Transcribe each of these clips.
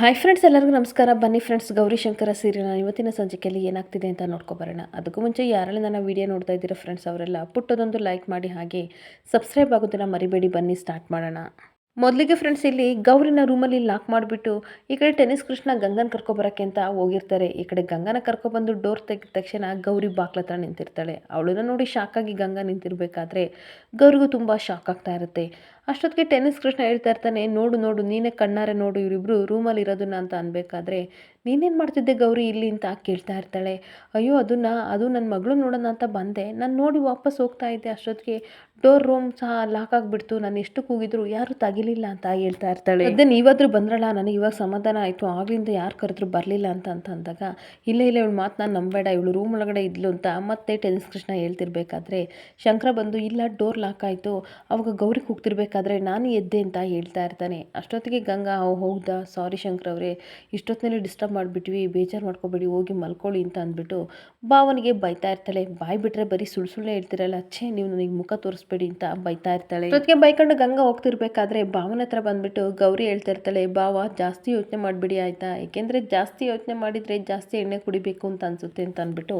Hi friends ಎಲ್ಲರಿಗೂ ನಮಸ್ಕಾರ. ಬನ್ನಿ ಫ್ರೆಂಡ್ಸ್ ಗೌರಿ ಗೌರಿಶಂಕರ ಸೀರಿಯಲ್ನ ಇವತ್ತಿನ ಸಂಚಿಕೆಯಲ್ಲಿ ಏನಾಗ್ತಿದೆ ಅಂತ ನೋಡ್ಕೊಬರೋಣ. ಅದಕ್ಕೂ ಮುಂಚೆ ಯಾರಲ್ಲಿ ನನ್ನ ವಿಡಿಯೋ ನೋಡ್ತಾ ಇದ್ದೀರಾ ಫ್ರೆಂಡ್ಸ್ ಅವರೆಲ್ಲ ಪುಟ್ಟದೊಂದು ಲೈಕ್ ಮಾಡಿ ಹಾಗೆ ಸಬ್ಸ್ಕ್ರೈಬ್ ಆಗೋದನ್ನು ಮರಿಬೇಡಿ. ಬನ್ನಿ ಸ್ಟಾರ್ಟ್ ಮಾಡೋಣ. ಮೊದಲಿಗೆ ಫ್ರೆಂಡ್ಸ್ ಇಲ್ಲಿ ಗೌರಿನ ರೂಮಲ್ಲಿ ಲಾಕ್ ಮಾಡಿಬಿಟ್ಟು ಈ ಕಡೆ ಟೆನಿಸ್ ಕೃಷ್ಣ ಗಂಗನ ಕರ್ಕೊಬರೋಕ್ಕೆ ಅಂತ ಹೋಗಿರ್ತಾರೆ. ಈ ಕಡೆ ಗಂಗನ ಕರ್ಕೊಬಂದು ಡೋರ್ ತೆಗೆದ ತಕ್ಷಣ ಗೌರಿ ಬಾಕ್ಲ ಹತ್ರ ನಿಂತಿರ್ತಾಳೆ. ಅವಳನ್ನ ನೋಡಿ ಶಾಕಾಗಿ ಗಂಗಾ ನಿಂತಿರಬೇಕಾದ್ರೆ ಗೌರಿಗೂ ತುಂಬ ಶಾಕ್ ಆಗ್ತಾ ಇರುತ್ತೆ. ಅಷ್ಟೊತ್ತಿಗೆ ಟೆನ್ನಿಸ್ ಕೃಷ್ಣ ಹೇಳ್ತಾ ಇರ್ತಾನೆ, ನೋಡು ನೋಡು, ನೀನೇ ಕಣ್ಣಾರೆ ನೋಡು, ಇವರಿಬ್ರು ರೂಮಲ್ಲಿ ಇರೋದನ್ನ ಅಂತ ಅನ್ಬೇಕಾದ್ರೆ ನೀನೇನು ಮಾಡ್ತಿದ್ದೆ ಗೌರಿ ಇಲ್ಲಿ? ಅಂತ ಕೇಳ್ತಾ ಇರ್ತಾಳೆ. ಅಯ್ಯೋ, ಅದನ್ನ, ಅದು ನನ್ನ ಮಗಳು ನೋಡೋಣ ಅಂತ ಬಂದೆ. ನಾನು ನೋಡಿ ವಾಪಸ್ ಹೋಗ್ತಾ ಇದ್ದೆ ಅಷ್ಟೊತ್ತಿಗೆ. ಡೋರ್ ರೂಮ್ ಸಹ ಲಾಕ್ ಆಗಿಬಿಡ್ತು. ನಾನು ಎಷ್ಟು ಕೂಗಿದ್ರು ಯಾರು ತಗಿಲಿಲ್ಲ ಅಂತ ಹೇಳ್ತಾ ಇರ್ತಾಳೆ. ಅದೇ ನೀವಾದ್ರೂ ಬಂದ್ರಲ್ಲ, ನನಗೆ ಇವಾಗ ಸಮಾಧಾನ ಆಯಿತು. ಆಗ್ಲಿಂದ ಯಾರು ಕರೆದ್ರು ಬರಲಿಲ್ಲ ಅಂತ ಅಂತ ಅಂದಾಗ ಇಲ್ಲ ಇಲ್ಲ ಇವಳು ಮಾತು ನಾನು ನಂಬೇಡ ಇವಳು ರೂಮ್ ಒಳಗಡೆ ಇದ್ಲು ಅಂತ ಮತ್ತೆ ಟೆನ್ನಿಸ್ ಕೃಷ್ಣ ಹೇಳ್ತಿರ್ಬೇಕಾದ್ರೆ, ಶಂಕರ ಬಂದು, ಇಲ್ಲ, ಡೋರ್ ಲಾಕ್ ಆಯಿತು. ಅವಾಗ ಗೌರಿ ಕೂಗ್ತಿರ್ಬೇಕಾದ್ರೆ ನಾನು ಎದ್ದೆ ಅಂತ ಹೇಳ್ತಾ ಇರ್ತಾನೆ. ಅಷ್ಟೊತ್ತಿಗೆ ಗಂಗಾ ಹೌದಾ, ಸಾರಿ ಶಂಕರ್ ಅವರೇ, ಇಷ್ಟೊತ್ತಿನಲ್ಲಿ ಡಿಸ್ಟರ್ಬ್ ಮಾಡಿಬಿಟ್ವಿ, ಬೇಜಾರು ಮಾಡ್ಕೋಬೇಡಿ, ಹೋಗಿ ಮಲ್ಕೊಳ್ಳಿ ಅಂತ ಅಂದ್ಬಿಟ್ಟು ಭಾವನಿಗೆ ಬೈತಾ ಇರ್ತಾಳೆ. ಬಾಯ್ ಬಿಟ್ಟರೆ ಬರೀ ಸುಳ್ಳು ಸುಳ್ಳೆ ಹೇಳ್ತಿರಲ್ಲ ಅಚ್ಚೇ ನೀವು ನನಗೆ ಮುಖ ತೋರಿಸ್ಬೇಡಿ ಅಂತ ಬೈತಾ ಇರ್ತಾಳೆ. ಜೊತೆಗೆ ಬೈಕೊಂಡು ಗಂಗಾ ಹೋಗ್ತಿರ್ಬೇಕಾದ್ರೆ ಭಾವನ ಹತ್ರ ಬಂದ್ಬಿಟ್ಟು ಗೌರಿ ಹೇಳ್ತಾ ಇರ್ತಾಳೆ ಭಾವ ಜಾಸ್ತಿ ಯೋಚನೆ ಮಾಡಿಬಿಡಿ ಆಯಿತಾ? ಏಕೆಂದರೆ ಜಾಸ್ತಿ ಯೋಚನೆ ಮಾಡಿದರೆ ಜಾಸ್ತಿ ಎಣ್ಣೆ ಕುಡಿಬೇಕು ಅಂತ ಅನ್ಸುತ್ತೆ ಅಂತ ಅಂದ್ಬಿಟ್ಟು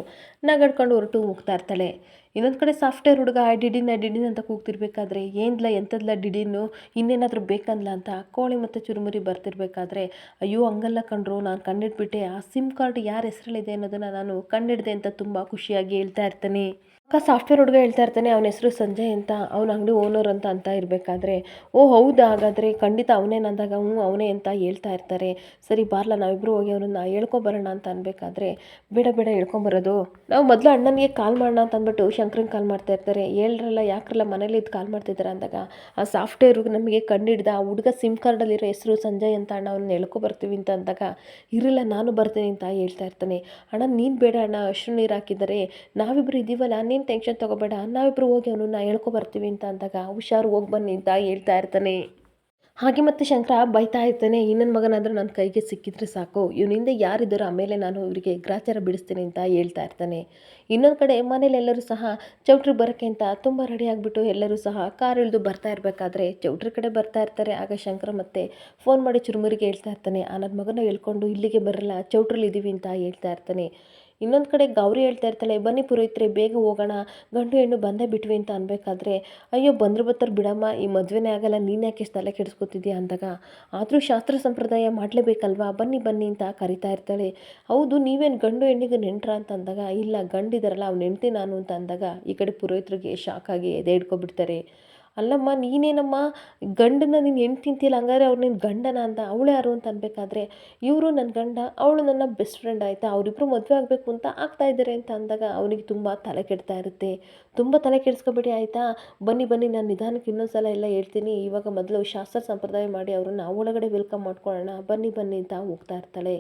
ನಗಡ್ಕೊಂಡು ಹೊರಟು ಹೋಗ್ತಾ ಇರ್ತಾಳೆ. ಇನ್ನೊಂದು ಕಡೆ ಸಾಫ್ಟ್ವೇರ್ ಹುಡುಗ ಡಿಡಿನ ಡಿಡಿನ್ ಅಂತ ಕೂಗ್ತಿರ್ಬೇಕಾದ್ರೆ ಏನ್ಲ ಎಂಥದ್ಲ ಡಿಡಿನು ಇನ್ನೇನಾದರೂ ಬೇಕಂದ್ಲ ಅಂತ ಕೋಳಿ ಮತ್ತು ಚುರುಮುರಿ ಬರ್ತಿರ್ಬೇಕಾದ್ರೆ, ಅಯ್ಯೋ, ಹಂಗಲ್ಲ ಕಂಡ್ರು ನಾನು ಕಂಡಿಡ್ಬಿಟ್ಟೆ ಆ ಸಿಮ್ ಕಾರ್ಡ್ ಯಾರ ಹೆಸರಲ್ಲಿದೆ ಅನ್ನೋದನ್ನು ನಾನು ಕಂಡಿಡ್ದೆ ಅಂತ ತುಂಬ ಖುಷಿಯಾಗಿ ಹೇಳ್ತಾ ಇರ್ತಾನೆ. ಅಕ್ಕ ಸಾಫ್ಟ್ವೇರ್ ಹುಡುಗ ಹೇಳ್ತಾ ಇರ್ತಾನೆ, ಅವನ ಹೆಸರು ಸಂಜಯ್ ಅಂತ, ಅವನ ಅಂಗಡಿ ಓನರ್ ಅಂತ ಅಂತ ಇರಬೇಕಾದ್ರೆ, ಓ ಹೌದಾ ಹಾಗಾದರೆ, ಖಂಡಿತ ಅವನೇನಂದಾಗ ಹ್ಞೂ ಅವನೇ ಅಂತ ಹೇಳ್ತಾ ಇರ್ತಾರೆ. ಸರಿ ಬಾರ್ಲ ನಾವಿಬ್ಬರು ಹೋಗಿ ಅವನನ್ನು ಹೇಳ್ಕೊಬರೋಣ ಅಂತ ಅನ್ಬೇಕಾದ್ರೆ, ಬೇಡ ಬೇಡ ಹೇಳ್ಕೊಂಬರೋದು ನಾವು ಮೊದಲು ಅಣ್ಣನಿಗೆ ಕಾಲ್ ಮಾಡೋಣ ಅಂತ ಅಂದ್ಬಿಟ್ಟು ಶಂಕರನ್ ಕಾಲ್ ಮಾಡ್ತಾ ಇರ್ತಾರೆ. ಹೇಳ್ರಲ್ಲ, ಯಾಕ್ರಲ್ಲ ಮನೇಲಿ ಇದು ಕಾಲ್ ಮಾಡ್ತಿದ್ದಾರೆ ಅಂದಾಗ, ಆ ಸಾಫ್ಟ್ವೇರ್ ನಮಗೆ ಕಂಡಿಡ್ದ, ಆ ಹುಡುಗ ಸಿಮ್ ಕಾರ್ಡಲ್ಲಿರೋ ಹೆಸರು ಸಂಜಯ್ ಅಂತ ಅಣ್ಣ ಅವನ್ನ ಹೇಳ್ಕೊ ಬರ್ತೀವಿ ಅಂತ ಅಂದಾಗ, ಇರಲ್ಲ, ನಾನು ಬರ್ತೀನಿ ಅಂತ ಹೇಳ್ತಾ ಇರ್ತಾನೆ. ಅಣ್ಣ, ನೀನು ಬೇಡ ಅಣ್ಣ, ಅಶ್ರು ನೀರು ಹಾಕಿದ್ದಾರೆ ನಾವಿಬ್ಬರು ಇದ್ದೀವಲ್ಲ ನೀನು ಟೆನ್ಷನ್ ತೊಗೋಬೇಡ ನಾವಿಬ್ಬರು ಹೋಗಿ ಅವನನ್ನ ಹೇಳ್ಕೊ ಬರ್ತೀವಿ ಅಂತ ಅಂದಾಗ ಹುಷಾರು ಹೋಗಿ ಬನ್ನಿ ಅಂತ ಹೇಳ್ತಾ ಇರ್ತಾನೆ. ಹಾಗೆ ಮತ್ತೆ ಶಂಕರ ಬೈತಾ ಇರ್ತಾನೆ ಇನ್ನೊಂದು ಮಗನಾದರೂ ನನ್ನ ಕೈಗೆ ಸಿಕ್ಕಿದ್ರೆ ಸಾಕು ಇವನಿಂದ ಯಾರಿದ್ದಾರೋ ಆಮೇಲೆ ನಾನು ಇವರಿಗೆ ಗ್ರಾಚಾರ ಬಿಡಿಸ್ತೀನಿ ಅಂತ ಹೇಳ್ತಾ ಇರ್ತಾನೆ. ಇನ್ನೊಂದು ಕಡೆ ಮನೇಲೆಲ್ಲರೂ ಸಹ ಚೌಟ್ರಿ ಬರೋಕ್ಕೆ ಅಂತ ತುಂಬ ರೆಡಿ ಆಗಿಬಿಟ್ಟು ಎಲ್ಲರೂ ಸಹ ಕಾರ್ ಇಳಿದು ಬರ್ತಾ ಇರಬೇಕಾದ್ರೆ ಚೌಟ್ರಿ ಕಡೆ ಬರ್ತಾ ಇರ್ತಾರೆ. ಆಗ ಶಂಕರ ಮತ್ತೆ ಫೋನ್ ಮಾಡಿ ಚುರುಮುರಿಗೆ ಹೇಳ್ತಾ ಇರ್ತಾನೆ ಆ ನನ್ನ ಮಗನ ಹೇಳ್ಕೊಂಡು ಇಲ್ಲಿಗೆ ಬರಲ್ಲ ಚೌಟ್ರಲ್ಲಿ ಇದ್ದೀವಿ ಅಂತ ಹೇಳ್ತಾ ಇರ್ತಾನೆ. ಇನ್ನೊಂದು ಕಡೆ ಗೌರಿ ಹೇಳ್ತಾ ಇರ್ತಾಳೆ, ಬನ್ನಿ ಪುರೋಹಿತ್ರೆ, ಬೇಗ ಹೋಗೋಣ, ಗಂಡು ಹೆಣ್ಣು ಬಂದೇ ಬಿಟ್ವಿ ಅಂತ ಅನ್ಬೇಕಾದ್ರೆ, ಅಯ್ಯೋ ಬಂದ್ರು ಬರ್ತಾರೆ ಬಿಡಮ್ಮ, ಈ ಮದುವೆನೇ ಆಗಲ್ಲ, ನೀನು ಯಾಕೆ ತಲೆ ಕೆಡಿಸ್ಕೊತಿದ್ಯಾ? ಅಂದಾಗ, ಆದರೂ ಶಾಸ್ತ್ರ ಸಂಪ್ರದಾಯ ಮಾಡಲೇಬೇಕಲ್ವಾ, ಬನ್ನಿ ಬನ್ನಿ ಅಂತ ಕರಿತಾ ಇರ್ತಾಳೆ. ಹೌದು, ನೀವೇನು ಗಂಡು ಹೆಣ್ಣಿಗೆ ನೆಂಟ್ರ? ಅಂತ ಅಂದಾಗ, ಇಲ್ಲ, ಗಂಡಿದಾರಲ್ಲ, ಅವ್ನು ಹೆಂಡ್ತಿ ನಾನು ಅಂತ ಅಂದಾಗ, ಈ ಕಡೆ ಪುರೋಹಿತರಿಗೆ ಶಾಕಾಗಿ ಎದೆ ಹಿಡ್ಕೊಬಿಡ್ತಾರೆ. ಅಲ್ಲಮ್ಮ, ನೀನೇನಮ್ಮ ಗಂಡನ ನೀನು ಹೆಣ್ಣು ತಿಂತಿಲ್ಲ ಹಂಗಾದ್ರೆ ಅವ್ರು ನಿನ್ನ ಗಂಡನ ಅಂತ, ಅವಳು ಯಾರು ಅಂತ ಅನ್ಬೇಕಾದ್ರೆ, ಇವರು ನನ್ನ ಗಂಡ, ಅವಳು ನನ್ನ ಬೆಸ್ಟ್ ಫ್ರೆಂಡ್ ಆಯಿತಾ ಅವರಿಬ್ಬರು ಮದುವೆ ಆಗಬೇಕು ಅಂತ ಆಗ್ತಾ ಇದ್ದಾರೆ ಅಂತ ಅಂದಾಗ ಅವನಿಗೆ ತುಂಬ ತಲೆ ಕೆಡ್ತಾ ಇರುತ್ತೆ. ತುಂಬ ತಲೆ ಕೆಡಿಸ್ಕೊಬೇಡಿ ಆಯಿತಾ, ಬನ್ನಿ ಬನ್ನಿ, ನಾನು ನಿಧಾನಕ್ಕೆ ಇನ್ನೊಂದು ಸಲ ಎಲ್ಲ ಹೇಳ್ತೀನಿ, ಇವಾಗ ಮೊದಲು ಶಾಸ್ತ್ರ ಸಂಪ್ರದಾಯ ಮಾಡಿ ಅವ್ರನ್ನ ಒಳಗಡೆ ವೆಲ್ಕಮ್ ಮಾಡ್ಕೊಳ್ಳೋಣ, ಬನ್ನಿ ಬನ್ನಿ ಅಂತ ಹೋಗ್ತಾ ಇರ್ತಾಳೆ.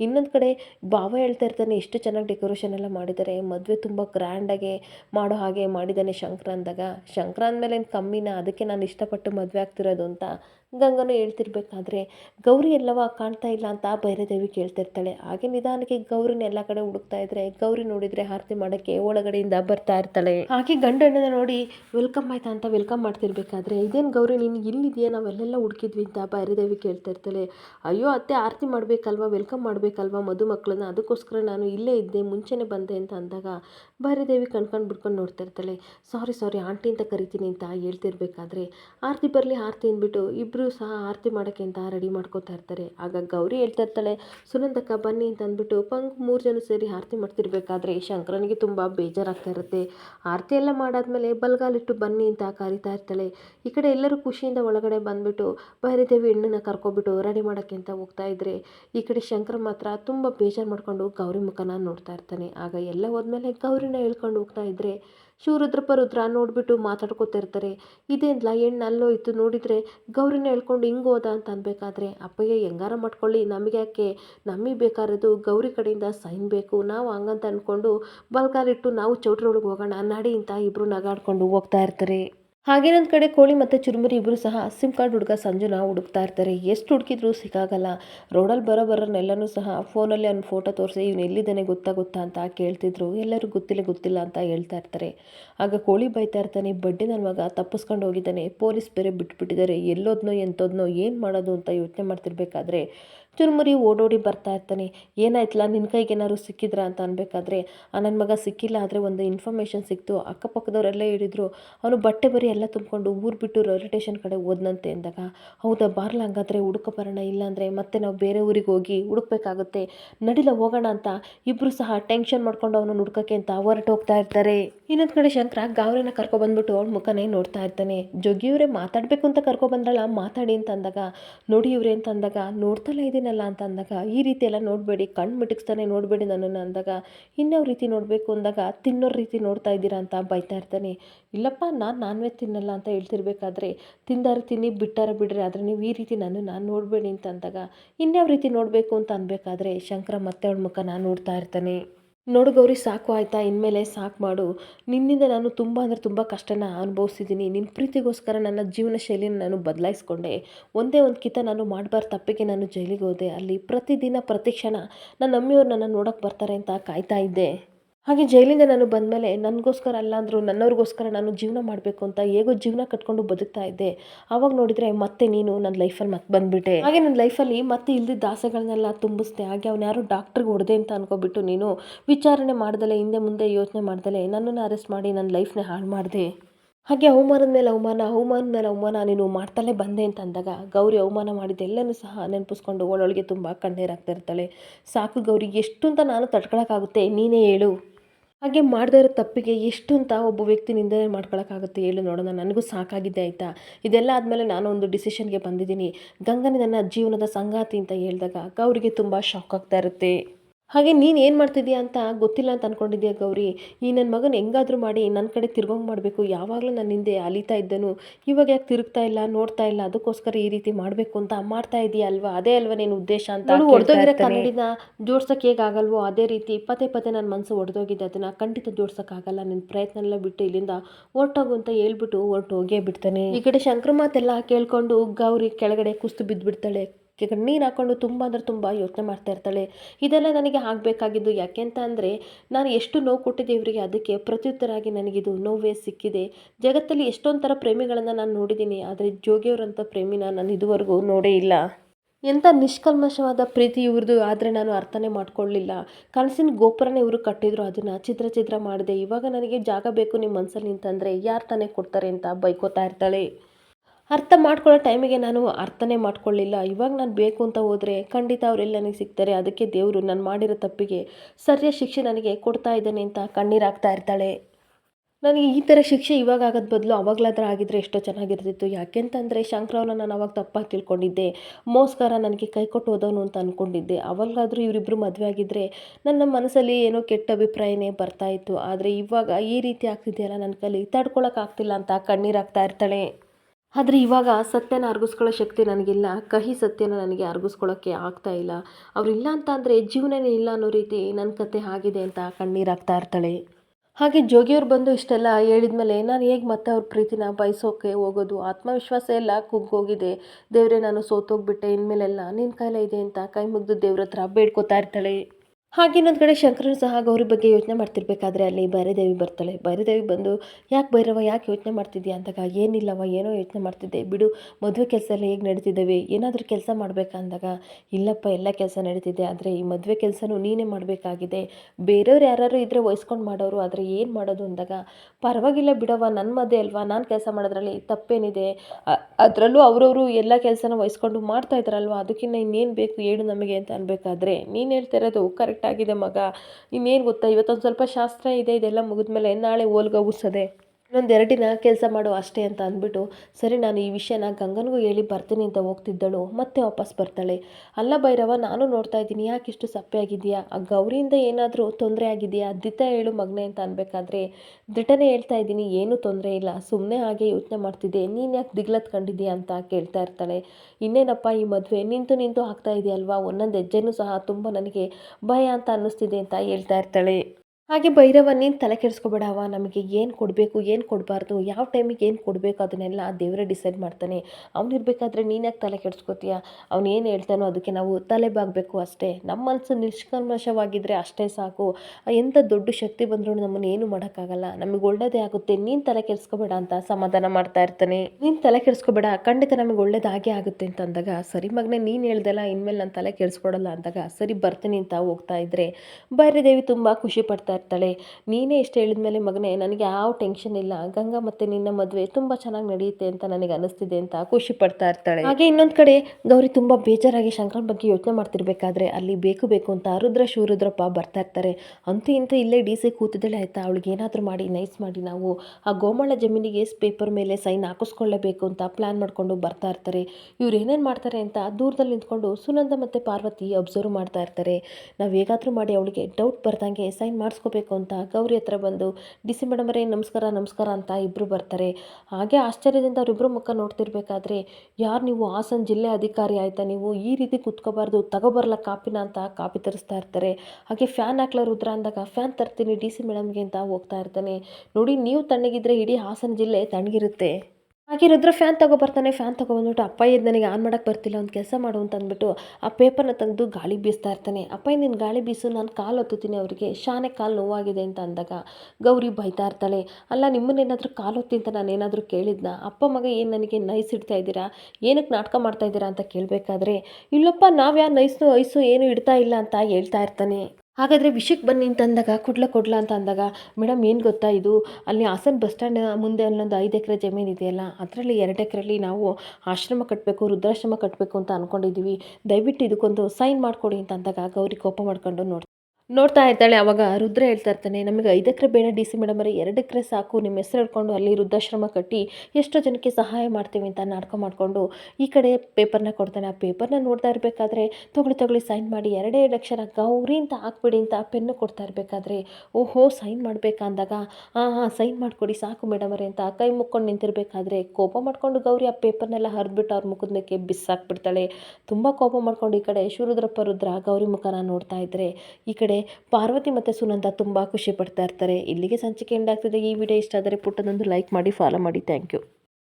ಇನ್ನೊಂದು ಕಡೆ ಭಾವ ಹೇಳ್ತಾ ಇರ್ತಾನೆ ಎಷ್ಟು ಚೆನ್ನಾಗಿ ಡೆಕೋರೇಷನ್ ಎಲ್ಲ ಮಾಡಿದ್ದಾರೆ ಮದುವೆ ತುಂಬ ಗ್ರ್ಯಾಂಡಾಗೆ ಮಾಡೋ ಹಾಗೆ ಮಾಡಿದ್ದಾನೆ ಶಂಕರ ಅಂದಾಗ. ಶಂಕರ ಅಂದಮೇಲೆ ಏನು ಕಮ್ಮಿನ? ಅದಕ್ಕೆ ನಾನು ಇಷ್ಟಪಟ್ಟು ಮದುವೆ ಆಗ್ತಿರೋದು ಅಂತ ಗಂಗನು ಹೇಳ್ತಿರ್ಬೇಕಾದ್ರೆ, ಗೌರಿ ಎಲ್ಲವ ಕಾಣ್ತಾ ಇಲ್ಲ ಅಂತ ಭೈರದೇವಿ ಕೇಳ್ತಿರ್ತಾಳೆ. ಹಾಗೆ ನಿಧಾನಕ್ಕೆ ಗೌರಿನ ಎಲ್ಲ ಕಡೆ ಹುಡುಕ್ತಾ ಇದ್ರೆ, ಗೌರಿ ನೋಡಿದ್ರೆ ಆರತಿ ಮಾಡೋಕ್ಕೆ ಒಳಗಡೆಯಿಂದ ಬರ್ತಾ ಇರ್ತಾಳೆ. ಹಾಗೆ ಗಂಡಣ್ಣನ ನೋಡಿ, ವೆಲ್ಕಮ್ ಆಯ್ತಾ ಅಂತ ವೆಲ್ಕಮ್ ಮಾಡ್ತಿರ್ಬೇಕಾದ್ರೆ, ಇದೇನು ಗೌರಿ ನೀನು ಇಲ್ಲಿದೆಯಾ? ನಾವೆಲ್ಲೆಲ್ಲ ಹುಡುಕಿದ್ವಿ ಅಂತ ಭೈರದೇವಿ ಕೇಳ್ತಾ ಇರ್ತಾಳೆ ಅಯ್ಯೋ ಅತ್ತೆ, ಆರತಿ ಮಾಡಬೇಕಲ್ವಾ? ವೆಲ್ಕಮ್ ಮಾಡಬೇಕಲ್ವಾ ಮದುಮಕ್ಕಳನ್ನ ಅದಕ್ಕೋಸ್ಕರ ನಾನು ಇಲ್ಲೇ ಇದ್ದೆ, ಮುಂಚೆನೇ ಬಂದೆ ಅಂತ ಅಂದಾಗ ಭಾರ್ಯದೇವಿ ಕಣ್ಕೊಂಡು ಬಿಡ್ಕೊಂಡು ನೋಡ್ತಾ ಇರ್ತಾಳೆ. ಸಾರಿ ಸಾರಿ, ಆಂಟಿ ಅಂತ ಕರಿತೀನಿ ಅಂತ ಹೇಳ್ತಿರ್ಬೇಕಾದ್ರೆ ಆರತಿ ಬರಲಿ, ಆರತಿ ಅಂದ್ಬಿಟ್ಟು ಇಬ್ಬರು ಸಹ ಆರತಿ ಮಾಡೋಕ್ಕೆ ಅಂತ ರೆಡಿ ಮಾಡ್ಕೋತಾ ಇರ್ತಾರೆ. ಆಗ ಗೌರಿ ಹೇಳ್ತಾ ಇರ್ತಾಳೆ ಸುನಂದಕ್ಕ ಬನ್ನಿ ಅಂತ ಅಂದ್ಬಿಟ್ಟು ಪಂಗ್ ಮೂರು ಜನ ಸೇರಿ ಆರತಿ ಮಾಡ್ತಿರ್ಬೇಕಾದ್ರೆ ಶಂಕರನಿಗೆ ತುಂಬ ಬೇಜಾರಾಗ್ತಾ ಇರುತ್ತೆ. ಆರತಿ ಎಲ್ಲ ಮಾಡಾದ್ಮೇಲೆ ಬಲ್ಗಾಲಿಟ್ಟು ಬನ್ನಿ ಅಂತ ಕರಿತಾ ಇರ್ತಾಳೆ. ಈ ಕಡೆ ಎಲ್ಲರೂ ಖುಷಿಯಿಂದ ಒಳಗಡೆ ಬಂದ್ಬಿಟ್ಟು ಭಾರ್ಯದೇವಿ ಹೆಣ್ಣನ್ನು ಕರ್ಕೊಬಿಟ್ಟು ರೆಡಿ ಮಾಡೋಕ್ಕೆ ಅಂತ ಹೋಗ್ತಾ ಇದ್ರೆ ಈ ಕಡೆ ಶಂಕರ ಮಾತ್ರ ತುಂಬ ಬೇಜಾರು ಮಾಡಿಕೊಂಡು ಗೌರಿ ಮುಖನ ನೋಡ್ತಾ ಇರ್ತಾನೆ. ಆಗ ಎಲ್ಲ ಹೋದ್ಮೇಲೆ ಗೌರಿನ ಹೇಳ್ಕೊಂಡು ಹೋಗ್ತಾ ಇದ್ರೆ ಶಿವರುದ್ರಪ್ಪ ಪರುದ್ರ ನೋಡಿಬಿಟ್ಟು ಮಾತಾಡ್ಕೊತಾ ಇರ್ತಾರೆ. ಇದೇನ್ಲ ಹೆಣ್ಣು ಅಲ್ಲೋಯ್ತು ನೋಡಿದರೆ ಗೌರಿನ ಹೇಳ್ಕೊಂಡು ಹಿಂಗೆ ಹೋದ ಅಂತ ಅನ್ಬೇಕಾದ್ರೆ, ಅಪ್ಪಯ್ಯ, ಹೆಂಗಾರ ಮಾಡ್ಕೊಳ್ಳಿ, ನಮಗೆ ಯಾಕೆ? ನಮಗೆ ಬೇಕಾಗಿರೋದು ಗೌರಿ ಕಡೆಯಿಂದ ಸೈನ್ ಬೇಕು. ನಾವು ಹಂಗಂತ ಅಂದ್ಕೊಂಡು ಬಲ್ಗಾಲಿಟ್ಟು ನಾವು ಚೌಟ್ರೊಳಗೆ ಹೋಗೋಣ. ನಡಿ ಅಂತ ಇಬ್ಬರು ನಗಾಡ್ಕೊಂಡು ಹೋಗ್ತಾ ಇರ್ತಾರೆ. ಹಾಗೇನೊಂದು ಕಡೆ ಕೋಳಿ ಮತ್ತು ಚುರುಮುರಿ ಇಬ್ಬರು ಸಹ ಸಿಮ್ ಕಾರ್ಡ್ ಹುಡುಗ ಸಂಜುನ ಹುಡುಕ್ತಾ ಇರ್ತಾರೆ. ಎಷ್ಟು ಹುಡುಕಿದ್ರು ಸಿಕ್ಕಾಗಲ್ಲ. ರೋಡಲ್ಲಿ ಬರೋ ಬರೋರ್ನೆಲ್ಲನೂ ಸಹ ಫೋನಲ್ಲಿ ಅವ್ನ ಫೋಟೋ ತೋರಿಸಿ ಇವನು ಎಲ್ಲಿದ್ದಾನೆ ಗೊತ್ತಾ ಗೊತ್ತಾ ಅಂತ ಕೇಳ್ತಿದ್ರು. ಎಲ್ಲರೂ ಗೊತ್ತಿಲ್ಲ ಗೊತ್ತಿಲ್ಲ ಅಂತ ಹೇಳ್ತಾ ಇರ್ತಾರೆ. ಆಗ ಕೋಳಿ ಬೈತಾ ಇರ್ತಾನೆ, ಬಡ್ಡಿ ನನ್ನ ಮಗ ತಪ್ಪಿಸ್ಕೊಂಡು ಹೋಗಿದ್ದಾನೆ. ಪೊಲೀಸ್ ಬೇರೆ ಬಿಟ್ಬಿಟ್ಟಿದ್ದಾರೆ. ಎಲ್ಲೋದ್ನೋ ಎಂಥದ್ನೋ ಏನು ಮಾಡೋದು ಅಂತ ಯೋಚನೆ ಮಾಡ್ತಿರ್ಬೇಕಾದ್ರೆ ಚುರುಮುರಿ ಓಡೋಡಿ ಬರ್ತಾ ಇರ್ತಾನೆ. ಏನಾಯ್ತಲ್ಲ ನಿನ್ನ ಕೈಗೆ ಏನಾದ್ರು ಸಿಕ್ಕಿದ್ರ ಅಂತ ಅನ್ಬೇಕಾದ್ರೆ ನನ್ನ ಮಗ ಸಿಕ್ಕಿಲ್ಲ ಆದರೆ ಒಂದು ಇನ್ಫಾರ್ಮೇಷನ್ ಸಿಕ್ತು. ಅಕ್ಕಪಕ್ಕದವರೆಲ್ಲ ಹೇಳಿದ್ರು, ಅವನು ಬಟ್ಟೆ ಬರಿ ಎಲ್ಲ ತುಂಬಿಕೊಂಡು ಊರು ಬಿಟ್ಟು ರೈಲ್ವೆ ಸ್ಟೇಷನ್ ಕಡೆ ಓದ್ನಂತೆ ಅಂದಾಗ, ಹೌದಾ, ಬಾರ್ಲ ಹಂಗಾದ್ರೆ ಹುಡುಕ ಬರೋಣ ಇಲ್ಲಾಂದರೆ ಮತ್ತೆ ನಾವು ಬೇರೆ ಊರಿಗೆ ಹೋಗಿ ಹುಡುಕ್ಬೇಕಾಗುತ್ತೆ. ನಡಿಲ, ಹೋಗೋಣ ಅಂತ. ಇಬ್ಬರು ಸಹ ಟೆನ್ಷನ್ ಮಾಡ್ಕೊಂಡು ಅವನು ಹುಡುಕಕ್ಕೆ ಅಂತ ಹೊರಟು ಹೋಗ್ತಾ ಇರ್ತಾರೆ. ಇನ್ನೊಂದು ಕಡೆ ಶಂಕರ ಗಾವ್ರನ್ನ ಕರ್ಕೊಬಂದ್ಬಿಟ್ಟು ಅವಳ ಮುಖನೇ ನೋಡ್ತಾ ಇರ್ತಾನೆ. ಜಗ್ಗಿಯವರೇ ಮಾತಾಡಬೇಕು ಅಂತ ಕರ್ಕೊಬಂದ್ರಲ್ಲ ಮಾತಾಡಿ ಅಂತ ಅಂದಾಗ, ನೋಡಿ ಇವ್ರೆ ಅಂತ ಅಂದಾಗ, ನೋಡ್ತಲೇ ಇದ್ದೀನಲ್ಲ ಅಂತ ಅಂದಾಗ, ಈ ರೀತಿ ಎಲ್ಲ ನೋಡಬೇಡಿ, ಕಣ್ಣು ಮಿಟಕ್ಸ್ತಾನೆ ನೋಡಬೇಡಿ ನನ್ನನ್ನು ಅಂದಾಗ, ಇನ್ಯಾವ ರೀತಿ ನೋಡಬೇಕು ಅಂದಾಗ ತಿನ್ನೋ ರೀತಿ ನೋಡ್ತಾ ಇದ್ದೀರಾ ಅಂತ ಬೈತಾ ಇರ್ತಾನೆ. ಇಲ್ಲಪ್ಪ, ನಾನು ನಾನ್ ವೆಜ್ ತಿನ್ನಲ್ಲ ಅಂತ ಹೇಳ್ತಿರ್ಬೇಕಾದ್ರೆ, ತಿಂದಾರ ತಿನ್ನಿ, ಬಿಟ್ಟಾರ ಬಿಡ್ರಿ, ಆದರೆ ನೀವು ಈ ರೀತಿ ನಾನು ನಾನು ನೋಡಬೇಡಿ ಅಂತ ಅಂದಾಗ, ಇನ್ಯಾವ ರೀತಿ ನೋಡಬೇಕು ಅಂತ ಅನ್ಬೇಕಾದ್ರೆ ಶಂಕರ ಮತ್ತೆ ಅವಳ ನಾನು ನೋಡ್ತಾ ಇರ್ತಾನೆ. ನೋಡು ಗೌರಿ, ಸಾಕು ಆಯಿತಾ? ಇನ್ಮೇಲೆ ಸಾಕು ಮಾಡು. ನಿನ್ನಿಂದ ನಾನು ತುಂಬ ಅಂದರೆ ತುಂಬ ಕಷ್ಟನ ಅನುಭವಿಸಿದ್ದೀನಿ. ನಿನ್ನ ಪ್ರೀತಿಗೋಸ್ಕರ ನನ್ನ ಜೀವನ ಶೈಲಿನ ನಾನು ಬದಲಾಯಿಸ್ಕೊಂಡೆ. ಒಂದೇ ಒಂದು ಕಿತ ನಾನು ಮಾಡಬಾರ್ದು ತಪ್ಪಿಗೆ ನಾನು ಜೈಲಿಗೆ ಹೋದೆ ಅಲ್ಲಿ ಪ್ರತಿದಿನ ಪ್ರತಿ ಕ್ಷಣ ನನ್ನ ಅಮ್ಮಿಯವ್ರು ನನ್ನ ನೋಡೋಕ್ಕೆ ಬರ್ತಾರೆ ಅಂತ ಕಾಯ್ತಾ ಇದ್ದೆ. ಹಾಗೆ ಜೈಲಿಂದ ನಾನು ಬಂದಮೇಲೆ ನನಗೋಸ್ಕರ ಅಲ್ಲ ಅಂದರೂ, ನನ್ನವ್ರಿಗೋಸ್ಕರ ನಾನು ಜೀವನ ಮಾಡಬೇಕು ಅಂತ ಹೇಗೋ ಜೀವನ ಕಟ್ಕೊಂಡು ಬದುಕ್ತಾ ಇದ್ದೆ. ಆವಾಗ ನೋಡಿದರೆ ಮತ್ತೆ ನೀನು ನನ್ನ ಲೈಫಲ್ಲಿ ಮತ್ತೆ ಬಂದ್ಬಿಟ್ಟೆ. ಹಾಗೆ ನನ್ನ ಲೈಫಲ್ಲಿ ಮತ್ತೆ ಇಲ್ದಿದ್ದ ಆಸೆಗಳನ್ನೆಲ್ಲ ತುಂಬಿಸ್ದೆ. ಹಾಗೆ ಅವ್ನು ಯಾರೋ ಡಾಕ್ಟ್ರಿಗೆ ಹೊಡೆದೆ ಅಂತ ಅನ್ಕೊಬಿಟ್ಟು ನೀನು ವಿಚಾರಣೆ ಮಾಡ್ದಲೆ, ಹಿಂದೆ ಮುಂದೆ ಯೋಚನೆ ಮಾಡ್ದಲೆ ನನ್ನನ್ನು ಅರೆಸ್ಟ್ ಮಾಡಿ ನನ್ನ ಲೈಫ್ನ ಹಾಳು ಮಾಡಿದೆ. ಹಾಗೆ ಅವಮಾನದ ಮೇಲೆ ಅವಮಾನ, ಅವಮಾನದ ಮೇಲೆ ಅವಮಾನ ನೀನು ಮಾಡ್ತಲೇ ಬಂದೆ ಅಂತ ಅಂದಾಗ ಗೌರಿ ಅವಮಾನ ಮಾಡಿದ್ದೆಲ್ಲನೂ ಸಹ ನೆನಪಿಸ್ಕೊಂಡು ಒಳೊಳಗೆ ತುಂಬ ಕಣ್ಣೀರಾಗ್ತಾ ಇರ್ತಾಳೆ. ಸಾಕು ಗೌರಿ ಎಷ್ಟು ಅಂತ ನಾನು ತಡ್ಕೊಳಕ್ಕಾಗುತ್ತೆ, ನೀನೇ ಹೇಳು. ಹಾಗೆ ಮಾಡದೇ ಇರೋ ತಪ್ಪಿಗೆ ಎಷ್ಟು ಒಬ್ಬ ವ್ಯಕ್ತಿ ನಿಂದನೆ ಮಾಡ್ಕೊಳಕ್ಕಾಗುತ್ತೆ ಹೇಳು ನೋಡೋಣ, ನನಗೂ ಸಾಕಾಗಿದೆ ಆಯಿತಾ? ಇದೆಲ್ಲ ಆದಮೇಲೆ ನಾನು ಒಂದು ಡಿಸಿಷನ್ಗೆ ಬಂದಿದ್ದೀನಿ. ಗಂಗನೇ ನನ್ನ ಜೀವನದ ಸಂಗಾತಿ ಅಂತ ಹೇಳಿದಾಗ ಅವರಿಗೆ ತುಂಬ ಶಾಕ್ ಆಗ್ತಾ ಇರುತ್ತೆ. ಹಾಗೆ ನೀನು ಏನು ಮಾಡ್ತಿದ್ದೀಯ ಅಂತ ಗೊತ್ತಿಲ್ಲ ಅಂತ ಅಂದ್ಕೊಂಡಿದ್ದೀಯ ಗೌರಿ? ಈ ನನ್ನ ಮಗನ ಹೆಂಗಾದರೂ ಮಾಡಿ ನನ್ನ ಕಡೆ ತಿರ್ಗೋಂಗೆ ಮಾಡಬೇಕು. ಯಾವಾಗಲೂ ನನ್ನ ಹಿಂದೆ ಅಲಿತಾ ಇದ್ದನು. ಇವಾಗ ಯಾಕೆ ತಿರುಗ್ತಾ ಇಲ್ಲ ನೋಡ್ತಾ ಇಲ್ಲ? ಅದಕ್ಕೋಸ್ಕರ ಈ ರೀತಿ ಮಾಡಬೇಕು ಅಂತ ಮಾಡ್ತಾ ಇದೀಯ ಅಲ್ವಾ? ಅದೇ ಅಲ್ವಾ ನೀನು ಉದ್ದೇಶ ಅಂತ ಹೊಡೆದೋಗಿರೋ ಕನ್ನಡಿನ ಜೋಡ್ಸೋಕ್ಕೆ ಹೇಗಾಗಲ್ವೋ ಅದೇ ರೀತಿ ಪದೇ ಪದೇ ನನ್ನ ಮನಸ್ಸು ಹೊಡೆದೋಗಿದೆ ಅದನ್ನು ಖಂಡಿತ ಜೋಡ್ಸೋಕ್ಕಾಗಲ್ಲ ನಿನ್ನ ಪ್ರಯತ್ನ ಎಲ್ಲ ಬಿಟ್ಟು ಇಲ್ಲಿಂದ ಹೊರಟೋಗು ಅಂತ ಹೇಳ್ಬಿಟ್ಟು ಹೊರಟು ಹೋಗೇ ಬಿಡ್ತಾನೆ. ಈ ಕಡೆ ಶಂಕರ್ ಮಾತೆಲ್ಲ ಕೇಳ್ಕೊಂಡು ಗೌರಿ ಕೆಳಗಡೆ ಕುಸ್ತು ಬಿದ್ದುಬಿಡ್ತಾಳೆ ಕಣ್ಣೀರು ಹಾಕ್ಕೊಂಡು ತುಂಬ ಅಂದರೆ ತುಂಬ ಯೋಚನೆ ಮಾಡ್ತಾ ಇರ್ತಾಳೆ. ಇದೆಲ್ಲ ನನಗೆ ಆಗಬೇಕಾಗಿದ್ದು ಯಾಕೆ ಅಂತ ಅಂದರೆ, ನಾನು ಎಷ್ಟು ನೋವು ಕೊಟ್ಟಿದ್ದೆ ಇವರಿಗೆ ಅದಕ್ಕೆ ಪ್ರತ್ಯುತ್ತರಾಗಿ ನನಗಿದು ನೋವೇ ಸಿಕ್ಕಿದೆ. ಜಗತ್ತಲ್ಲಿ ಎಷ್ಟೊಂದು ಥರ ಪ್ರೇಮಿಗಳನ್ನು ನಾನು ನೋಡಿದ್ದೀನಿ, ಆದರೆ ಜೋಗಿಯವರಂಥ ಪ್ರೇಮಿನ ನಾನು ಇದುವರೆಗೂ ನೋಡೇ ಇಲ್ಲ. ಎಂಥ ನಿಷ್ಕಲ್ಮಶವಾದ ಪ್ರೀತಿ ಇವ್ರದ್ದು, ಆದರೆ ನಾನು ಅರ್ಥನೇ ಮಾಡ್ಕೊಳ್ಳಿಲ್ಲ. ಕನಸಿನ ಗೋಪುರನೇ ಇವರು ಕಟ್ಟಿದ್ರು, ಅದನ್ನು ಚಿತ್ರ ಚಿತ್ರ ಮಾಡಿದೆ. ಇವಾಗ ನನಗೆ ಜಾಗ ಬೇಕು ನಿಮ್ಮ ಮನಸ್ಸಲ್ಲಿ ನಿಂತಂದರೆ ಯಾರು ತಾನೇ ಕೊಡ್ತಾರೆ ಅಂತ ಬೈಕೋತಾ ಇರ್ತಾಳೆ. ಅರ್ಥ ಮಾಡ್ಕೊಳ್ಳೋ ಟೈಮಿಗೆ ನಾನು ಅರ್ಥನೇ ಮಾಡ್ಕೊಳ್ಳಿಲ್ಲ. ಇವಾಗ ನಾನು ಬೇಕು ಅಂತ ಹೋದರೆ ಖಂಡಿತ ಅವರೆಲ್ಲ ನನಗೆ ಸಿಗ್ತಾರೆ, ಅದಕ್ಕೆ ದೇವರು ನಾನು ಮಾಡಿರೋ ತಪ್ಪಿಗೆ ಸರಿಯಾದ ಶಿಕ್ಷೆ ನನಗೆ ಕೊಡ್ತಾ ಇದ್ದಾನೆ ಅಂತ ಕಣ್ಣೀರಾಗ್ತಾ ಇರ್ತಾಳೆ. ನನಗೆ ಈ ಥರ ಶಿಕ್ಷೆ ಇವಾಗ ಆಗೋದು ಬದಲು ಅವಾಗಲಾದ್ರೆ ಆಗಿದ್ರೆ ಎಷ್ಟೋ ಚೆನ್ನಾಗಿರ್ತಿತ್ತು. ಯಾಕೆಂತಂದರೆ ಶಂಕರವನ್ನ ನಾನು ಅವಾಗ ತಪ್ಪಾಗಿ ತಿಳ್ಕೊಂಡಿದ್ದೆ. ಮೋಸ್ಕರ ನನಗೆ ಕೈ ಕೊಟ್ಟು ಹೋದವನು ಅಂತ ಅಂದ್ಕೊಂಡಿದ್ದೆ ಅವಾಗಲಾದರೂ ಇವರಿಬ್ಬರು ಮದುವೆ ಆಗಿದ್ದರೆ ನನ್ನ ಮನಸ್ಸಲ್ಲಿ ಏನೋ ಕೆಟ್ಟ ಅಭಿಪ್ರಾಯನೇ ಬರ್ತಾ ಇತ್ತು. ಆದರೆ ಇವಾಗ ಈ ರೀತಿ ಆಗ್ತಿದೆಯಲ್ಲ ನನ್ನ ಕೈಲಿ ತಡ್ಕೊಳಕ್ಕಾಗ್ತಿಲ್ಲ ಅಂತ ಕಣ್ಣೀರಾಗ್ತಾ ಇರ್ತಾಳೆ. ಆದರೆ ಇವಾಗ ಸತ್ಯನ ಅರ್ಗಿಸ್ಕೊಳ್ಳೋ ಶಕ್ತಿ ನನಗಿಲ್ಲ, ಕಹಿ ಸತ್ಯನ ನನಗೆ ಅರ್ಗಿಸ್ಕೊಳ್ಳೋಕ್ಕೆ ಆಗ್ತಾ ಇಲ್ಲ. ಅವರಿಲ್ಲ ಅಂತ ಅಂದರೆ ಜೀವನನೇ ಇಲ್ಲ ಅನ್ನೋ ರೀತಿ ನನ್ನ ಕತೆ ಆಗಿದೆ ಅಂತ ಕಣ್ಣೀರಾಗ್ತಾ ಇರ್ತಾಳೆ. ಹಾಗೆ ಜೋಗಿಯವ್ರು ಬಂದು ಇಷ್ಟೆಲ್ಲ ಹೇಳಿದ ಮೇಲೆ ನಾನು ಹೇಗೆ ಮತ್ತೆ ಅವ್ರ ಪ್ರೀತಿನ ಬಯಸೋಕೆ ಹೋಗೋದು? ಆತ್ಮವಿಶ್ವಾಸ ಎಲ್ಲ ಕುಗ್ಗೋಗಿದೆ. ದೇವರೇ, ನಾನು ಸೋತೋಗ್ಬಿಟ್ಟೆ, ಇನ್ಮೇಲೆಲ್ಲ ನಿನ್ನ ಕಾಯಿಲೆ ಇದೆ ಅಂತ ಕೈ ಮುಗಿದು ದೇವ್ರ ಹತ್ರ ಬೇಡ್ಕೋತಾ ಇರ್ತಾಳೆ. ಹಾಗೆ ಇನ್ನೊಂದು ಕಡೆ ಶಂಕರನು ಸಹ ಗೌರಿ ಬಗ್ಗೆ ಯೋಚನೆ ಮಾಡ್ತಿರ್ಬೇಕಾದ್ರೆ ಅಲ್ಲಿ ಭೈರದೇವಿ ಬರ್ತಾಳೆ. ಭೈರದೇವಿ ಬಂದು, ಯಾಕೆ ಭೈರವ, ಯಾಕೆ ಯೋಚನೆ ಮಾಡ್ತಿದ್ಯಾ? ಅಂದಾಗ ಏನಿಲ್ಲವ ಏನೋ ಯೋಚನೆ ಮಾಡ್ತಿದ್ದೆ. ಬಿಡು, ಮದುವೆ ಕೆಲಸ ಎಲ್ಲ ಹೇಗೆ ನಡೀತಿದ್ದಾವೆ ಏನಾದರೂ ಕೆಲಸ ಮಾಡಬೇಕಂದಾಗ ಇಲ್ಲಪ್ಪ, ಎಲ್ಲ ಕೆಲಸ ನಡೀತಿದೆ. ಆದರೆ ಈ ಮದುವೆ ಕೆಲಸನೂ ನೀನೇ ಮಾಡಬೇಕಾಗಿದೆ. ಬೇರೆಯವ್ರು ಯಾರು ಇದ್ದರೆ ವಹಿಸ್ಕೊಂಡು ಮಾಡೋರು. ಆದರೆ ಏನು ಮಾಡೋದು? ಅಂದಾಗ, ಪರವಾಗಿಲ್ಲ ಬಿಡವ ನನ್ನ ಮದುವೆ ಅಲ್ವಾ? ನಾನು ಕೆಲಸ ಮಾಡೋದ್ರಲ್ಲಿ ತಪ್ಪೇನಿದೆ. ಅದರಲ್ಲೂ ಅವರವರು ಎಲ್ಲ ಕೆಲಸನ ವಹಿಸ್ಕೊಂಡು ಮಾಡ್ತಾ ಇದ್ದಾರಲ್ವ ಅದಕ್ಕಿಂತ ಇನ್ನೇನು ಬೇಕು? ಹೇಳು ನಮಗೆ? ಅಂತ ಅನ್ಬೇಕಾದ್ರೆ, ನೀನು ಹೇಳ್ತಾ ಇರೋದು ಕರೆಕ್ಟ್ ಆಗಿದೆ ಮಗ. ಇನ್ನೇನು ಗೊತ್ತಾ? ಇವತ್ತೊಂದು ಸ್ವಲ್ಪ ಶಾಸ್ತ್ರ ಇದೆ ಇದೆಲ್ಲ ಮುಗಿದ್ಮೇಲೆ ನಾಳೆ ಓಲ್ಗ ಉರ್ಸೋದೆ ಇನ್ನೊಂದು ಎರಡು ದಿನ ಕೆಲಸ ಮಾಡು ಅಷ್ಟೇ ಅಂತ ಅಂದ್ಬಿಟ್ಟು, ಸರಿ, ನಾನು ಈ ವಿಷಯನ ಗಂಗನಿಗೂ ಹೇಳಿ ಬರ್ತೀನಿ ಅಂತ ಹೋಗ್ತಿದ್ದಳು. ಮತ್ತೆ ವಾಪಸ್ ಬರ್ತಾಳೆ. ಅಲ್ಲ ಭೈರವ, ನಾನು ನೋಡ್ತಾ ಇದ್ದೀನಿ. ಇಷ್ಟು ಸಪ್ಪೆ ಆಗಿದೆಯಾ ಆ ಗೌರಿಯಿಂದ ಏನಾದರೂ ತೊಂದರೆ ಆಗಿದೆಯಾ ದಿಟ ಹೇಳು ಮಗ್ನೆ ಅಂತ ಅನ್ಬೇಕಾದ್ರೆ, ದಿಟನೇ ಹೇಳ್ತಾ ಇದ್ದೀನಿ. ಏನೂ ತೊಂದರೆ ಇಲ್ಲ. ಸುಮ್ಮನೆ ಹಾಗೆ ಯೋಚನೆ ಮಾಡ್ತಿದ್ದೆ. ನೀನು ಯಾಕೆ ದಿಗ್ಲತ್ಕೊಂಡಿದ್ಯಾ ಅಂತ ಕೇಳ್ತಾ ಇರ್ತಾಳೆ. ಇನ್ನೇನಪ್ಪ ಈ ಮದುವೆ? ನಿಂತು ನಿಂತು ಆಗ್ತಾ ಇದೆಯಲ್ವಾ? ಒಂದೊಂದು ಹೆಜ್ಜೆನೂ ಸಹ ತುಂಬ ನನಗೆ ಭಯ ಅಂತ ಅನ್ನಿಸ್ತಿದೆ ಅಂತ ಹೇಳ್ತಾ ಇರ್ತಾಳೆ. ಹಾಗೆ ಭೈರವ, ನೀನು ತಲೆ ಕೆಡಿಸ್ಕೊಬೇಡವ ನಮಗೆ ಏನು ಕೊಡಬೇಕು, ಏನು ಕೊಡಬಾರ್ದು, ಯಾವ ಟೈಮಿಗೆ ಏನು ಕೊಡಬೇಕು ಅದನ್ನೆಲ್ಲ ದೇವರೇ ಡಿಸೈಡ್ ಮಾಡ್ತಾನೆ. ಅವನಿರ್ಬೇಕಾದ್ರೆ ನೀನು ಯಾಕೆ ತಲೆ ಕೆಡಿಸ್ಕೋತೀಯ? ಅವ್ನು ಏನು ಹೇಳ್ತಾನೋ ಅದಕ್ಕೆ ನಾವು ತಲೆ ಬಾಗಬೇಕು ಅಷ್ಟೇ. ನಮ್ಮ ಮನಸ್ಸು ನಿಷ್ಕಲ್ಮಶವಾಗಿದ್ದರೆ ಅಷ್ಟೇ ಸಾಕು. ಎಂಥ ದೊಡ್ಡ ಶಕ್ತಿ ಬಂದರೂ ನಮ್ಮನ್ನು ಏನು ಮಾಡೋಕ್ಕಾಗಲ್ಲ. ನಮಗೆ ಒಳ್ಳೇದೇ ಆಗುತ್ತೆ. ನೀನು ತಲೆ ಕೆಡಿಸ್ಕೊಬೇಡ ಅಂತ ಸಮಾಧಾನ ಮಾಡ್ತಾ ಇರ್ತಾನೆ. ನೀನು ತಲೆ ಕೆಡಿಸ್ಕೊಬೇಡ. ಖಂಡಿತ ನಮಗೆ ಒಳ್ಳೇದಾಗೇ ಆಗುತ್ತೆ ಅಂತ ಅಂದಾಗ, ಸರಿ ಮಗನೇ, ನೀನು ಹೇಳ್ದಲ್ಲ ಇನ್ಮೇಲೆ ನಾನು ತಲೆ ಕೆಡಿಸ್ಕೊಡಲ್ಲ ಅಂದಾಗ, ಸರಿ ಬರ್ತೀನಿ ಅಂತ ಹೋಗ್ತಾ ಇದ್ದರೆ ಭೈರದೇವಿ ತುಂಬ ಖುಷಿ ಪಡ್ತಾ ಇರ್ತಾಳೆ ನೀನೇ ಇಷ್ಟು ಹೇಳಿದ್ಮೇಲೆ ಮಗನೇ, ನನಗೆ ಯಾವ ಟೆನ್ಷನ್ ಇಲ್ಲ. ಗಂಗಾ ಮತ್ತೆ ನಿನ್ನ ಮದುವೆ ತುಂಬ ಚೆನ್ನಾಗಿ ನಡೆಯುತ್ತೆ ಅಂತ ನನಗೆ ಅನಿಸ್ತಿದೆ ಅಂತ ಖುಷಿ ಪಡ್ತಾ ಇರ್ತಾಳೆ. ಹಾಗೆ ಇನ್ನೊಂದು ಕಡೆ ಗೌರಿ ತುಂಬ ಬೇಜಾರಾಗಿ ಶಂಕರನ ಬಗ್ಗೆ ಯೋಚನೆ ಮಾಡ್ತಿರ್ಬೇಕಾದ್ರೆ ಅಲ್ಲಿ ಬೇಕು ಬೇಕು ಅಂತ ರುದ್ರ ಶಿವರುದ್ರಪ್ಪ ಬರ್ತಾ ಇರ್ತಾರೆ. ಅಂತೂ ಇಂತೂ ಇಲ್ಲೇ ಡಿ ಸಿ ಕೂತಿದ್ದಾಳೆ ಆಯ್ತಾ? ಅವಳಿಗೆ ಏನಾದರೂ ಮಾಡಿ ನೈಸ್ ಮಾಡಿ ನಾವು ಆ ಗೋಮಾಳ ಜಮೀನಿಗೆ ಪೇಪರ್ ಮೇಲೆ ಸೈನ್ ಹಾಕಿಸ್ಕೊಳ್ಳೇಬೇಕು ಅಂತ ಪ್ಲಾನ್ ಮಾಡಿಕೊಂಡು ಬರ್ತಾ ಇರ್ತಾರೆ. ಇವ್ರು ಏನೇನು ಮಾಡ್ತಾರೆ ಅಂತ ದೂರದಲ್ಲಿ ನಿಂತ್ಕೊಂಡು ಸುನಂದ ಮತ್ತು ಪಾರ್ವತಿ ಅಬ್ಸರ್ವ್ ಮಾಡ್ತಾ ಇರ್ತಾರೆ. ನಾವು ಹೇಗಾದರೂ ಮಾಡಿ ಅವಳಿಗೆ ಡೌಟ್ ಬರ್ದಂಗೆ ಸೈನ್ ಮಾಡಿಸ್ಕೋಬೇಕು ಅಂತ ಗೌರಿ ಹತ್ರ ಬಂದು, ಡಿ ಸಿ ಮೇಡಮರೇ ನಮಸ್ಕಾರ ನಮಸ್ಕಾರ ಅಂತ ಇಬ್ಬರು ಬರ್ತಾರೆ. ಹಾಗೆ ಆಶ್ಚರ್ಯದಿಂದ ಅವರಿಬ್ಬರು ಮುಖ ನೋಡ್ತಿರ್ಬೇಕಾದ್ರೆ, ಯಾರು ನೀವು ಹಾಸನ ಜಿಲ್ಲೆ ಅಧಿಕಾರಿ ಆಯಿತಾ, ನೀವು ಈ ರೀತಿ ಕುತ್ಕೋಬಾರ್ದು ತಗೋಬರಲ್ಲ ಕಾಪಿನ ಅಂತ ಕಾಪಿ ತರಿಸ್ತಾ ಇರ್ತಾರೆ. ಹಾಗೆ ಫ್ಯಾನ್ ಹಾಕ್ಲ ರುದ್ರ ಅಂದಾಗ, ಫ್ಯಾನ್ ತರ್ತೀನಿ, ಡಿ ಸಿ ಮೇಡಮ್ಗೆ ಅಂತ ಹೋಗ್ತಾ ಇರ್ತಾನೆ. ನೋಡಿ, ನೀವು ತಣ್ಣಗಿದ್ರೆ ಇಡೀ ಹಾಸನ ಜಿಲ್ಲೆ ತಣ್ಣಗಿರುತ್ತೆ. ಹಾಗೆ ರುದ್ರ ಫ್ಯಾನ್ ತಗೊಬರ್ತಾನೆ ಫ್ಯಾನ್ ತಗೊಬಂದ್ಬಿಟ್ಟು ಅಪ್ಪ, ಇದು ನನಗೆ ಆನ್ ಮಾಡೋಕ್ಕೆ ಬರ್ತಿಲ್ಲ, ಒಂದು ಕೆಲಸ ಮಾಡು ಅಂತ ಅಂದ್ಬಿಟ್ಟು ಆ ಪೇಪರ್ನ ತೆಗೆದು ಗಾಳಿ ಬೀಸ್ತಾ ಇರ್ತಾನೆ. ಅಪ್ಪ ನಿನ್ನ ಗಾಳಿ ಬೀಸು, ನಾನು ಕಾಲು ಹೊತ್ತುತ್ತೀನಿ ಅವರಿಗೆ. ಶಾನೆ ಕಾಲು ನೋವಾಗಿದೆ ಅಂತ ಅಂದಾಗ ಗೌರಿ ಬೈತಾ ಇರ್ತಾಳೆ. ಅಲ್ಲ ನಿಮ್ಮನ್ನೇನಾದರೂ ಕಾಲು ಹೊತ್ತಿ ಅಂತ ನಾನು ಏನಾದರೂ ಕೇಳಿದ್ನ? ಅಪ್ಪ ಮಗ ಏನು ನನಗೆ ನೈಸ್ ಇಡ್ತಾ ಇದ್ದೀರಾ? ಏನಕ್ಕೆ ನಾಟಕ ಮಾಡ್ತಾ ಇದ್ದೀರಾ? ಅಂತ ಕೇಳಬೇಕಾದ್ರೆ, ಇಲ್ಲಪ್ಪ, ನಾವು ಯಾರು ನೈಸ್ನು ಐಸು ಏನು ಇಡ್ತಾ ಇಲ್ಲ ಅಂತ ಹೇಳ್ತಾ ಇರ್ತಾನೆ. ಹಾಗಾದರೆ ವಿಷಯಕ್ಕೆ ಬನ್ನಿ ಅಂತ ಅಂದಾಗ, ಕೊಡ್ಲ ಕೊಡ್ಲ ಅಂತ ಅಂದಾಗ ಮೇಡಮ್ ಏನು ಗೊತ್ತಾ ಇದು? ಅಲ್ಲಿ ಹಾಸನ ಬಸ್ ಸ್ಟ್ಯಾಂಡ್ ಮುಂದೆ ಅಲ್ಲೊಂದು ಐದು ಎಕರೆ ಜಮೀನು ಇದೆಯಲ್ಲ, ಅದರಲ್ಲಿ ಎರಡು ಎಕರೆಲಿ ನಾವು ಆಶ್ರಮ ಕಟ್ಟಬೇಕು ವೃದ್ಧಾಶ್ರಮ ಕಟ್ಟಬೇಕು ಅಂತ ಅಂದ್ಕೊಂಡಿದ್ದೀವಿ ದಯವಿಟ್ಟು ಇದಕ್ಕೊಂದು ಸೈನ್ ಮಾಡಿಕೊಡಿ ಅಂತ ಅಂದಾಗ ಗೌರಿ ಕೋಪ ಮಾಡ್ಕೊಂಡು ನೋಡಿ ನೋಡ್ತಾ ಇದ್ದಾಳೆ. ಅವಾಗ ರುದ್ರ ಹೇಳ್ತಾ ಇರ್ತಾನೆ, ನಮಗೆ ಐದು ಬೇಡ ಡಿ ಸಿ ಮೇಡಮರೇ ಎರಡು ಎಕರೆ ಸಾಕು. ನಿಮ್ಮ ಹೆಸರು ಹಿಡ್ಕೊಂಡು ಅಲ್ಲಿ ವೃದ್ಧಾಶ್ರಮ ಕಟ್ಟಿ ಎಷ್ಟೋ ಜನಕ್ಕೆ ಸಹಾಯ ಮಾಡ್ತೀವಿ ಅಂತ ನಾಟಕ ಮಾಡಿಕೊಂಡು ಈ ಕಡೆ ಪೇಪರ್ನ ಕೊಡ್ತಾನೆ. ಆ ಪೇಪರ್ನ ನೋಡ್ತಾ ಇರಬೇಕಾದ್ರೆ ತೊಗೊಳಿ ತೊಗೊಳಿ ಸೈನ್ ಮಾಡಿ ಎರಡೇ ಲಕ್ಷನ ಗೌರಿ ಅಂತ ಹಾಕ್ಬಿಡಿ ಅಂತ ಪೆನ್ನು ಕೊಡ್ತಾ ಇರಬೇಕಾದ್ರೆ, ಓಹೋ, ಸೈನ್ ಮಾಡಬೇಕಾ ಅಂದಾಗ ಹಾಂ ಹಾಂ ಸೈನ್ ಮಾಡಿಕೊಡಿ, ಸಾಕು ಮೇಡಮರೇ ಅಂತ ಕೈ ಮುಕ್ಕೊಂಡು ನಿಂತಿರಬೇಕಾದ್ರೆ ಕೋಪ ಮಾಡಿಕೊಂಡು ಗೌರಿ ಆ ಪೇಪರ್ನೆಲ್ಲ ಹರಿದ್ಬಿಟ್ಟು ಅವ್ರ ಮುಖದ ಮೇಲೆ ಬಿಸಾಕ್ಬಿಡ್ತಾಳೆ. ತುಂಬ ಕೋಪ ಮಾಡ್ಕೊಂಡು ಈ ಕಡೆ ಶಿವರುದ್ರಪ್ಪ, ರುದ್ರ, ಗೌರಿ ಮುಖನ ನೋಡ್ತಾ ಇದ್ದರೆ ಈ ಕಡೆ ಪಾರ್ವತಿ ಮತ್ತು ಸುನಂದ ತುಂಬ ಖುಷಿ ಪಡ್ತಾ ಇರ್ತಾರೆ. ಇಲ್ಲಿಗೆ ಸಂಚಿಕೆ ಎಂಡ್ ಆಗ್ತಿದೆ ಈ ವಿಡಿಯೋ. ಇಷ್ಟ ಆದರೆ ಪುಟ್ಟದೊಂದು ಲೈಕ್ ಮಾಡಿ ಫಾಲೋ ಮಾಡಿ. Thank you